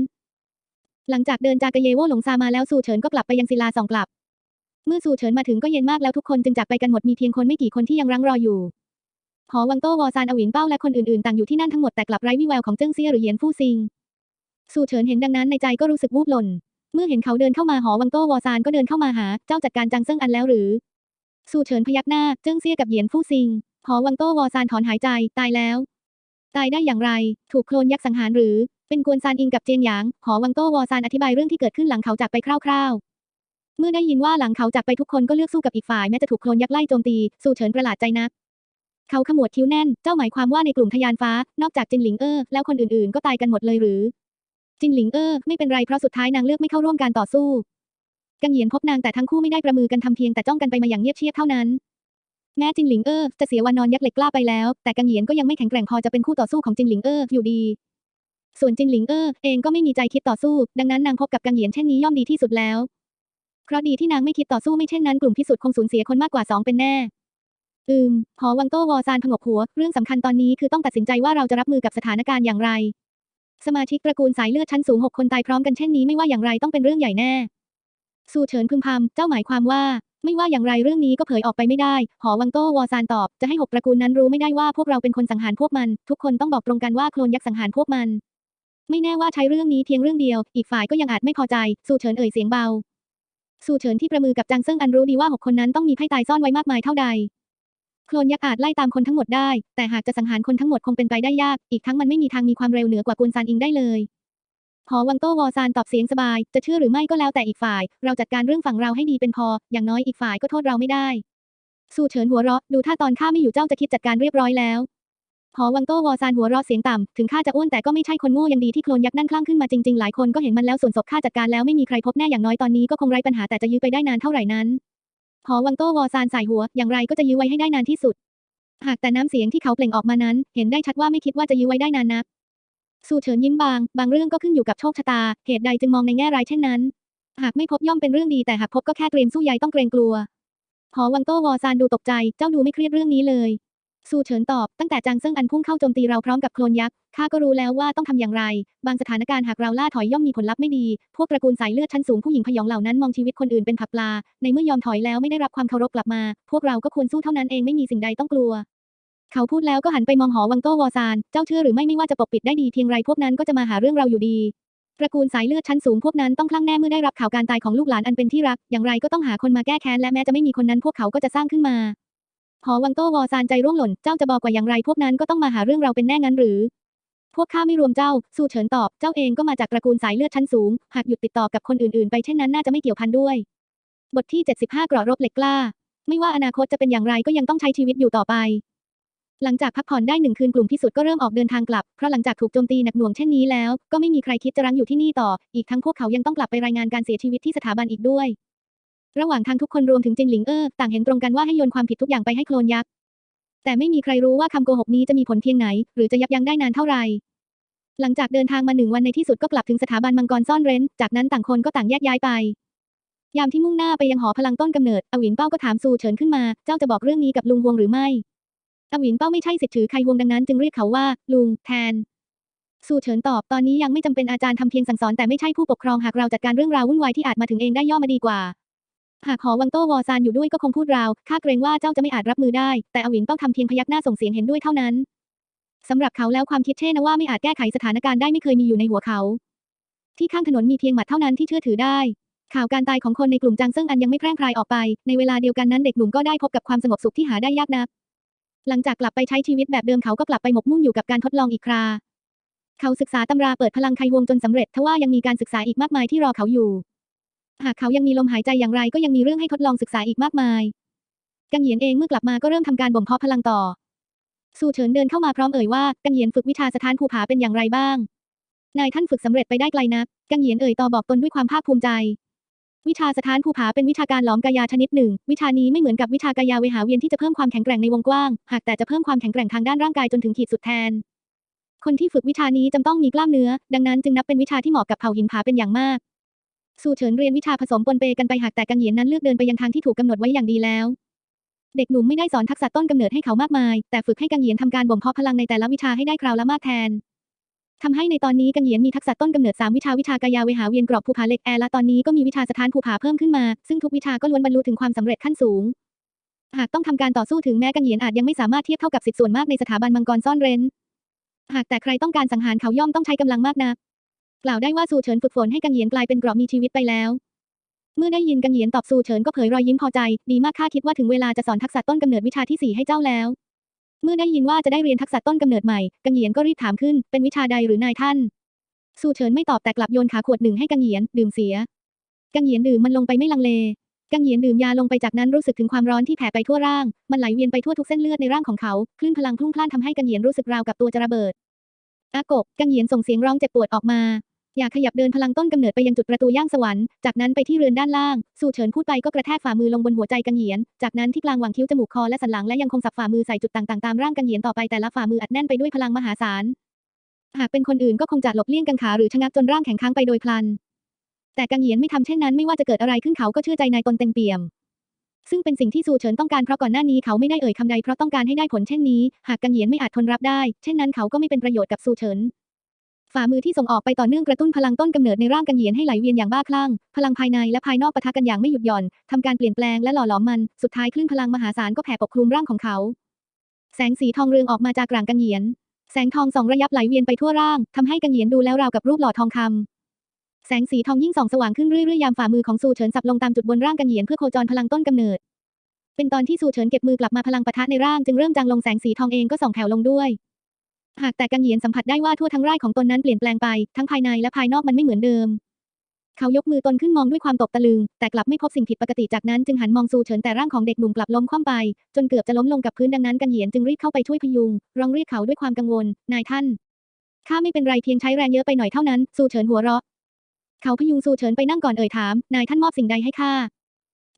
หลังจากเดินจากกเยโวหลงซามาแล้วสู่เฉินก็กลับไปยังศิลาสองกลับ เมื่อสู่เฉินมาถึงก็เย็นมากแล้วทุกคนจึงจากไปกันหมดมีเพียงคนไม่กี่คนที่ยังรั้งรออยู่ หอวังโต้วอซานอวินเป้าและคนอื่นๆต่างอยู่ที่นั่นทั้งหมดแต่กลับไร้วี่แววของเจิ้งเซี่ยหรือเหยียนฟู่ซิง สู่เฉินเห็นดังนั้นในใจก็รู้สึกวูบหล่น เมื่อเห็นเขาเดินเข้ามาหอวังโต้วอซานก็เดินเข้ามาหา เจ้าจัดการจังเซิงอันแล้วหรือ สู่เฉินพยักหน้า เจิ้งเซี่ยกับเหยียนฟู่ซิง หอวังโต้วอซานถอนหายใจ ตายแล้ว ตายได้อย่างไร ถูกโคลนยักษ์สังหารหรือ เป็นกวนซานอิงกับเจียงหยาง หอวังโต้วอซานอธิบายเรื่องที่เกิดขึ้นหลังเขาจากไปคร่าวๆ เมื่อได้ยินว่าหลังเขาจากไปทุกคนก็เลือกสู้กับอีกฝ่ายแม้จะถูกโคลนยักษ์ไล่โจมตี สู่เฉินประหลาดใจนัก เขาขมวดคิ้วแน่น เจ้าหมายความว่าในกลุ่มทยานฟ้า นอกจากจินหลิงเออแล้วคนอื่นๆ ก็ตายกันหมดเลยหรือ จินหลิงเออไม่เป็นไรเพราะสุดท้ายนางเลือกไม่เข้าร่วมการต่อสู้ กังเหยียนพบนางแต่ทั้งคู่ไม่ได้ประมือกันทำเพียงแต่จ้องกันไปมาอย่างเงียบเชียบเท่านั้นแม้จินหลิงเออจะเสียวันนอนยักษ์เหล็กกล้าไปแล้ว แต่กังเหยียนก็ยังไม่แข็งแกร่งพอจะเป็นคู่ต่อสู้ของจินหลิงเอออยู่ดี ส่วนจินหลิงเออเองก็ไม่มีใจคิดต่อสู้ ดังนั้นนางพบกับกังเหยียนเช่นนี้ย่อมดีที่สุดแล้ว เพราะดีที่นางไม่คิดต่อสู้ไม่เช่นนั้นกลุ่มพิสุทธิ์คงสูญเสียคนมากกว่าสองเป็นแน่ อืม หอวังโต้วอซานผงกหัว เรื่องสำคัญตอนนี้คือต้องตัดสินใจว่าเราจะรับมือกับสถานการณ์อย่างไร สมาชิกตระกูลสายเลือดชั้นสูงหกคนตายพร้อมกันเช่นนี้ไม่ว่าอย่างไรต้องเป็นเรื่องใหญ่แน่ สู่เฉินพึมพำเจ้าหมายความว่าไม่ว่าอย่างไรเรื่องนี้ก็เผยออกไปไม่ได้ หอวังโต้วอซานตอบ จะให้หกตระกูลนั้นรู้ไม่ได้ว่าพวกเราเป็นคนสังหารพวกมัน ทุกคนต้องบอกตรงกันว่าโคลนยักษ์สังหารพวกมัน ไม่แน่ว่าใช้เรื่องนี้เพียงเรื่องเดียว อีกฝ่ายก็ยังอาจไม่พอใจ สู่เฉินเอ่ยเสียงเบา สู่เฉินที่ประมือกับจางเซิงอันรู้ดีว่าหกคนนั้นต้องมีไพ่ตายซ่อนไว้มากมายเท่าใด โคลนยักษ์อาจไล่ตามคนทั้งหมดได้ แต่หากจะสังหารคนทั้งหมดคงเป็นไปได้ยาก อีกทั้งมันไม่มีทางมีความเร็วเหนือกว่ากุนซานอิงได้เลยหอวังโต้วอซานตอบเสียงสบาย จะเชื่อหรือไม่ก็แล้วแต่อีกฝ่าย เราจัดการเรื่องฝั่งเราให้ดีเป็นพอ อย่างน้อยอีกฝ่ายก็โทษเราไม่ได้ สู่เฉินหัวเราะ ดูถ้าตอนข้าไม่อยู่เจ้าจะคิดจัดการเรียบร้อยแล้ว หอวังโต้วอซานหัวเราะเสียงต่ำ ถึงข้าจะอ้วนแต่ก็ไม่ใช่คนโง่ยังดีที่โคลนยักษ์นั่นคลั่งขึ้นมาจริงๆ หลายคนก็เห็นมันแล้วส่วนศพข้าจัดการแล้วไม่มีใครพบแน่อย่างน้อยตอนนี้ก็คงไร้ปัญหาแต่จะยื้อไปได้นานเท่าไหร่นั้น หอวังโต้วอซานสายหัว อย่างไรก็จะยื้อไว้ให้ได้นานที่สุด หากแต่น้ำเสียงที่เขาเปล่งออกมานั้น เห็นได้ชัดว่าไม่คิดว่าจะยื้อไว้ได้นานนัก สู่เฉินยิ้มบาง บางเรื่องก็ขึ้นอยู่กับโชคชะตา เหตุใดจึงมองในแง่ร้ายเช่นนั้น หากไม่พบย่อมเป็นเรื่องดีแต่หากพบก็แค่เตรียมสู้ใหญ่ต้องเกรงกลัว หอวังโต้วอซานดูตกใจ เจ้าดูไม่เครียดเรื่องนี้เลย สู่เฉินตอบ ตั้งแต่จางเซิงอันพุ่งเข้าโจมตีเราพร้อมกับโคลนยักษ์ ข้าก็รู้แล้วว่าต้องทำอย่างไร บางสถานการณ์หากเราล่าถอยย่อมมีผลลัพธ์ไม่ดี พวกตระกูลสายเลือดชั้นสูงผู้หญิงพยองเหล่านั้นมองชีวิตคนอื่นเป็นผักปลา ในเมื่อยอมถอยแล้วไม่ได้รับความเคารพกลับมา พวกเราก็ควรสู้เท่านั้นเองไม่มีสิ่งใดต้องกลัว เขาพูดแล้วก็หันไปมองหอวังโต้วอซาน เจ้าเชื่อหรือไม่ไม่ว่าจะปกปิดได้ดีเพียงไรพวกนั้นก็จะมาหาเรื่องเราอยู่ดีตระกูลสายเลือดชั้นสูงพวกนั้นต้องคลั่งแน่เมื่อได้รับข่าวการตายของลูกหลานอันเป็นที่รัก อย่างไรก็ต้องหาคนมาแก้แค้นและแม้จะไม่มีคนนั้นพวกเขาก็จะสร้างขึ้นมา หอวังโต้วอซานใจร่วงหล่น เจ้าจะบอกว่าอย่างไรพวกนั้นก็ต้องมาหาเรื่องเราเป็นแน่งั้นหรือ พวกข้าไม่รวมเจ้า สู่เฉินตอบ เจ้าเองก็มาจากตระกูลสายเลือดชั้นสูง หากหยุดติดต่อกับคนอื่นๆ ไปเช่นนั้นน่าจะไม่เกี่ยวพันด้วย บทที่ 75 กราะรบเหล็กกล้า ไม่ว่าอนาคตจะเป็นอย่างไรก็ยังต้องใช้ชีวิตอยู่ต่อไป หลังจากพักผ่อนได้หนึ่งคืนกลุ่มพิสุทธ์ก็เริ่มออกเดินทางกลับ เพราะหลังจากถูกโจมตีหนักหน่วงเช่นนี้แล้ว ก็ไม่มีใครคิดจะรั้งอยู่ที่นี่ต่อ อีกทั้งพวกเขายังต้องกลับไปรายงานการเสียชีวิตที่สถาบันอีกด้วย ระหว่างทางทุกคนรวมถึงจินหลิงเออต่างเห็นตรงกันว่าให้โยนความผิดทุกอย่างไปให้โคลนยักษ์ แต่ไม่มีใครรู้ว่าคำโกหกนี้จะมีผลเพียงไหน หรือจะยับยั้งได้นานเท่าไหร่หลังจากเดินทางมาหนึ่งวันในที่สุดก็กลับถึงสถาบันมังกรซ่อนเร้น จากนั้นต่างคนก็ต่างแยกย้ายไป ยามที่มุ่งหน้าไปยังหอพลังต้นกำเนิด อวินเป้าก็ถามซูเฉินขึ้นมา เจ้าจะบอกเรื่องนี้กับลุงฮวงหรือไม่ อวินเป้าไม่ใช่สิทธิ์ถือใครฮวงดังนั้นจึงเรียกเขาว่า ลุง แทน ซูเฉินตอบ ตอนนี้ยังไม่จำเป็นอาจารย์ทำเพียงสั่งสอนแต่ไม่ใช่ผู้ปกครองหากเราจัดการเรื่องราววุ่นวายที่อาจมาถึงเองได้ย่อมาดีกว่า หากหอวังโต้วอซานอยู่ด้วยก็คงพูดราว ข้าเกรงว่าเจ้าจะไม่อาจรับมือได้ แต่อวินเป้าทำเพียงพยักหน้าส่งเสียงเห็นด้วยเท่านั้น สำหรับเขาแล้วความคิดเช่นว่าไม่อาจแก้ไขสถานการณ์ได้ไม่เคยมีอยู่ในหัวเขา ที่ข้างถนนมีเพียงหมัดเท่านั้นที่เชื่อถือได้ ข่าวการตายของคนในกลุ่มจางเซิงอันยังไม่แพร่งพรายออกไป ในเวลาเดียวกันนั้นเด็กหนุ่มก็ได้พบกับความสงบสุขที่หาได้ยากนัก หลังจากกลับไปใช้ชีวิตแบบเดิมเขาก็กลับไปหมกมุ่นอยู่กับการทดลองอีกครา เขาศึกษาตำราเปิดพลังไคฮวงจนสำเร็จทว่ายังมีการศึกษาอีกมากมายที่รอเขาอยู่ หากเขายังมีลมหายใจอย่างไรก็ยังมีเรื่องให้ทดลองศึกษาอีกมากมาย กังเหยียนเองเมื่อกลับมาก็เริ่มทำการบ่มเพาะพลังต่อ สู่เฉินเดินเข้ามาพร้อมเอ่ยว่ากังเหยียนฝึกวิชาสถานภูผาเป็นอย่างไรบ้าง นายท่านฝึกสำเร็จไปได้ไกลนัก กังเหยียนเอ่ยต่อบอกตนด้วยความภาคภูมิใจ วิชาสถานภูผาเป็นวิชาการหลอมกายาชนิดหนึ่ง วิชานี้ไม่เหมือนกับวิชากายาเวหาเวียนที่จะเพิ่มความแข็งแกร่งในวงกว้าง หากแต่จะเพิ่มความแข็งแกร่งทางด้านร่างกายจนถึงขีดสุดแทน คนที่ฝึกวิชานี้จำต้องมีกล้ามเนื้อ ดังนั้นจึงนับเป็นวิชาที่เหมาะกับเผ่าหินผาเป็นอย่างมาก สู่เฉินเรียนวิชาผสมปนเปกันไปหากแต่กังเหยียนนั้นเลือกเดินไปยังทางที่ถูกกำหนดไว้อย่างดีแล้ว เด็กหนุ่มไม่ได้สอนทักษะต้นกำเนิดให้เขามากมาย แต่ฝึกให้กังเหยียนทำการบ่มเพาะพลังในแต่ละวิชาให้ได้คราวละมากแทนทำให้ในตอนนี้กังเหยียนมีทักษะต้นกำเนิด 3 วิชาวิชากายาเวหาเวียนกรอบภูผาเหล็กแอร์และตอนนี้ก็มีวิชาสถานภูผาเพิ่มขึ้นมา ซึ่งทุกวิชาก็ล้วนบรรลุถึงความสำเร็จขั้นสูง หากต้องทำการต่อสู้ถึงแม้กังเหยียนอาจยังไม่สามารถเทียบเท่ากับสิทธิส่วนมากในสถาบันมังกรซ่อนเร้น หากแต่ใครต้องการสังหารเขาย่อมต้องใช้กำลังมากนัก กล่าวได้ว่าซูเฉินฝึกฝนให้กังเหียนกลายเป็นเกราะมีชีวิตไปแล้ว เมื่อได้ยินกังเหียนตอบซูเฉินก็เผยรอยยิ้มพอใจ ดีมากข้าคิดว่าถึงเวลาจะสอนทักษะต้นกำเนิดวิชาที่สี่ให้เจ้าแล้ว เมื่อได้ยินว่าจะได้เรียนทักษะต้นกำเนิดใหม่กังเหียนก็รีบถามขึ้น เป็นวิชาใดหรือนายท่านซูเฉินไม่ตอบแต่กลับโยนขาขวดหนึ่งให้กังเหียนดื่มเสีย กังเหียนดื่มมันลงไปไม่ลังเล กังเหียนดื่มยาลงไปจากนั้นรู้สึกถึงความร้อนที่แผ่ไปทั่วร่าง มันไหลเวียนไปทั่วทุกเส้นเลือดในร่างของเขา คลื่นพลังพลุ่งพล่านทำให้กังเหียนรู้สึกราวกับตัวจะระเบิดอากบกังเหียนส่งเสียงร้องเจ็บปวดออกมา อยากขยับเดินพลังต้นกำเนิดไปยังจุดประตูย่างสวรรค์ จากนั้นไปที่เรือนด้านล่าง สู่เฉินพูดไปก็กระแทกฝ่ามือลงบนหัวใจกังเหียน จากนั้นที่กลางหว่างคิ้วจมูกคอและสันหลังและยังคงสับฝ่ามือใส่จุดต่างๆตามร่างกังเหียนต่อไปแต่ละฝ่ามืออัดแน่นไปด้วยพลังมหาศาล หากเป็นคนอื่นก็คงจะหลบเลี่ยงกังขาหรือชะงักจนร่างแข็งค้างไปโดยพลัน แต่กังเหียนไม่ทำเช่นนั้นไม่ว่าจะเกิดอะไรขึ้นเขาก็เชื่อใจนายตนเต็มเปี่ยมซึ่งเป็นสิ่งที่ซูเฉินต้องการเพราะก่อนหน้านี้เขาไม่ได้เอ่ยคำใดเพราะต้องการให้ได้ผลเช่นนี้ หากกังเหียนไม่อาจทนรับได้ เช่นนั้นเขาก็ไม่เป็นประโยชน์กับซูเฉิน ฝ่ามือที่ส่งออกไปต่อเนื่องกระตุ้นพลังต้นกำเนิดในร่างกังเหยียนให้ไหลเวียนอย่างบ้าคลั่ง พลังภายในและภายนอกปะทะกันอย่างไม่หยุดหย่อนทำการเปลี่ยนแปลงและหล่อหลอมมัน สุดท้ายคลื่นพลังมหาศาลก็แผ่ปกคลุมร่างของเขา แสงสีทองเรืองออกมาจากกลางกังเหยียน แสงทองส่องระยับไหลเวียนไปทั่วร่างทำให้กังเหยียนดูแล้วราวกับรูปหล่อทองคำแสงสีทองยิ่งส่องสว่างขึ้นเรื่อยๆ ยามฝ่ามือของซูเฉินสับลงตามจุดบนร่างกังเหยียนเพื่อโคจรพลังต้นกำเนิด เป็นตอนที่ซูเฉินเก็บมือกลับมาพลังปะทะในร่างจึงเริ่มจางลงแสงสีทองเองก็ส่องแผ่วลงด้วย หากแต่กังเหยียนสัมผัสได้ว่าทั่วทั้งร่างของตนนั้นเปลี่ยนแปลงไป ทั้งภายในและภายนอกมันไม่เหมือนเดิม เขายกมือตนขึ้นมองด้วยความตกตะลึง แต่กลับไม่พบสิ่งผิดปกติจากนั้นจึงหันมองซูเฉินแต่ร่างของเด็กหนุ่มกลับล้มคว่ำไป จนเกือบจะล้มลงกับพื้นดังนั้นกังเหยียนจึงรีบเข้าไปช่วยพยุง ร้องเรียกเขาด้วยความกังวล นายท่านข้าไม่เป็นไรเพียงใช้แรงเยอะไปหน่อยเท่านั้นซูเฉินหัวเราะ เขาพยุงซูเฉินไปนั่งก่อนเอ่ยถาม นายท่านมอบสิ่งใดให้ข้า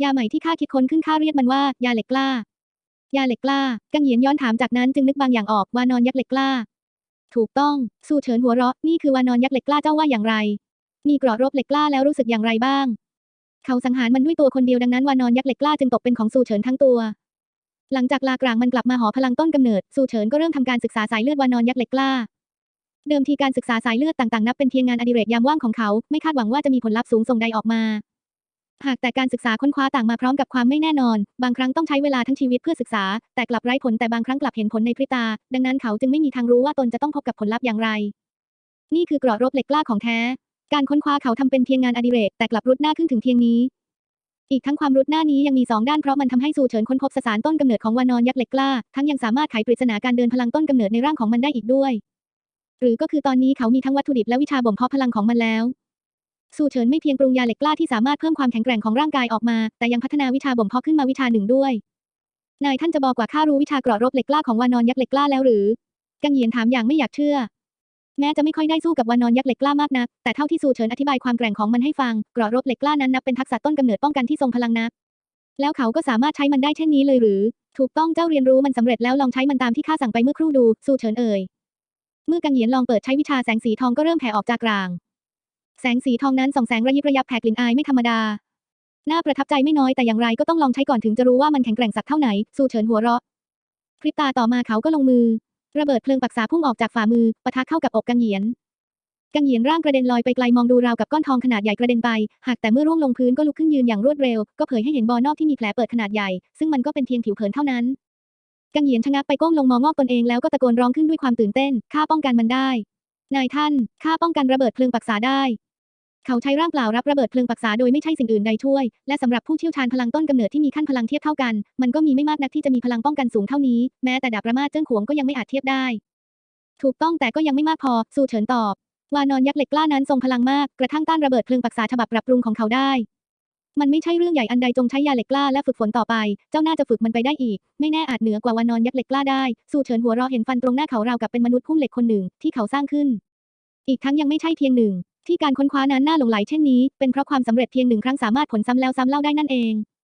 ยาใหม่ที่ข้าคิดค้นขึ้นข้าเรียกมันว่ายาเหล็กกล้า ยาเหล็กกล้า กังเหยียนย้อนถามจากนั้นจึงนึกบางอย่างออกวานอนยักษ์เหล็กกล้า ถูกต้อง สู้เฉินหัวเราะ นี่คือวานอนยักษ์เหล็กกล้าเจ้าว่าอย่างไร มีกราะรบเหล็กกล้าแล้วรู้สึกอย่างไรบ้าง เขาสังหารมันด้วยตัวคนเดียวดังนั้นวานอนยักษ์เหล็กกล้าจึงตกเป็นของสู้เฉินทั้งตัว หลังจากลากลางมันกลับมาหอพลังต้นกำเนิด สู้เฉินก็เริ่มทำการศึกษาสายเลือดวานอนยักษ์เหล็กกล้า เดิมทีการศึกษาสายเลือดต่างๆนับเป็นเพียงงานอดิเรกยามว่างของเขา ไม่คาดหวังว่าจะมีผลลัพธ์สูงส่งใดออกมา หากแต่การศึกษาค้นคว้าต่างมาพร้อมกับความไม่แน่นอน บางครั้งต้องใช้เวลาทั้งชีวิตเพื่อศึกษา แต่กลับไร้ผลแต่บางครั้งกลับเห็นผลในพริบตา ดังนั้นเขาจึงไม่มีทางรู้ว่าตนจะต้องพบกับผลลัพธ์อย่างไร นี่คือกราะรบเหล็กกล้าของแท้ การค้นคว้าเขาทำเป็นเพียงงานอดิเรกแต่กลับรุดหน้าขึ้นถึงเพียงนี้ อีกทั้งความรุดหน้านี้ยังมีสองด้านเพราะมันทำให้สู่เฉินค้นพบสสารต้นกำเนิดของวานอนยักษ์เหล็กกล้า ทั้งยังสามารถไขปริศนาการเดินพลังต้นกำเนิดในร่างของมันได้อีกด้วย หรือก็คือตอนนี้เขามีทั้งวัตถุดิบและวิชาบ่มเพาะพลังของมันแล้ว สู่เฉินไม่เพียงปรุงยาเหล็กกล้าที่สามารถเพิ่มความแข็งแกร่งของร่างกายออกมา แต่ยังพัฒนาวิชาบ่มเพาะขึ้นมาวิชาหนึ่งด้วย นายท่านจะบอกกว่าข้ารู้วิชาเกราะรบเหล็กกล้าของวานอนยักษ์เหล็กกล้าแล้วหรือ กังเหยียนถามอย่างไม่อยากเชื่อ แม้จะไม่ค่อยได้สู้กับวานอนยักษ์เหล็กกล้ามากนัก แต่เท่าที่สู่เฉินอธิบายความแกร่งของมันให้ฟังเกราะรบเหล็กกล้านั้นนับเป็นทักษะต้นกำเนิดป้องกันที่ทรงพลังนัก แล้วเขาก็สามารถใช้มันได้เช่นนี้เลยหรือ ถูกต้องเจ้าเรียนรู้มันสำเร็จแล้วลองใช้มันตามที่ข้าสั่งไปเมื่อครู่ดู สู่เฉินเอ่ย เมื่อกังเหียนลองเปิดใช้วิชาแสงสีทองก็เริ่มแผ่ออกจากกลาง แสงสีทองนั้นส่องแสงระยิบระยับแผ่กลิ่นอายไม่ธรรมดา น่าประทับใจไม่น้อยแต่อย่างไรก็ต้องลองใช้ก่อนถึงจะรู้ว่ามันแข็งแกร่งสักเท่าไหน สู่เฉินหัวเราะ พริบตาต่อมาเขาก็ลงมือ ระเบิดเพลิงปักษาพุ่งออกจากฝ่ามือปะทะเข้ากับอกกังเหยียน กังเหยียนร่างกระเด็นลอยไปไกลมองดูราวกับก้อนทองขนาดใหญ่กระเด็นไป หากแต่เมื่อร่วงลงพื้นก็ลุกขึ้นยืนอย่างรวดเร็ว ก็เผยให้เห็นบอนอกที่มีแผลเปิดขนาดใหญ่ ซึ่งมันก็เป็นเพียงผิวเผินเท่านั้น กังเหยียนชะงักไปก้มลงมองงอกตนเองแล้วก็ตะโกนร้องขึ้นด้วยความตื่นเต้น ข้าป้องกันมันได้ นายท่าน ข้าป้องกันระเบิดเพลิงปักษาได้ เขาใช้ร่างเปล่ารับระเบิดเพลิงปักษาโดยไม่ใช่สิ่งอื่นใดช่วย และสำหรับผู้เชี่ยวชาญพลังต้นกำเนิดที่มีขั้นพลังเทียบเท่ากัน มันก็มีไม่มากนักที่จะมีพลังป้องกันสูงเท่านี้ แม้แต่ดาบประมาทเจิ้งขวงก็ยังไม่อาจเทียบได้ ถูกต้องแต่ก็ยังไม่มากพอ สู่เฉินตอบ วานอนยักษ์เหล็กกล้านั้นทรงพลังมาก กระทั่งต้านระเบิดเพลิงปักษาฉบับปรับปรุงของเขาได้ มันไม่ใช่เรื่องใหญ่อันใดจงใช้ยาเหล็กกล้าและฝึกฝนต่อไป เจ้าน่าจะฝึกมันไปได้อีก ไม่แน่อาจเหนือกว่าวานอนยักษ์เหล็กกล้าได้ สู่เฉินหัวเราะเห็นฟันตรงหน้าเขาราวกับเป็นมนุษย์พุ่มเหล็กคนหนึ่งที่เขาสร้างขึ้น อีกทั้งยังไม่ใช่เพียงหนึ่งที่การค้นคว้านั้นน่าหลงไหลเช่นนี้ เป็นเพราะความสำเร็จเพียงหนึ่งครั้งสามารถผลซ้ำแล้วซ้ำเล่าได้นั่นเอง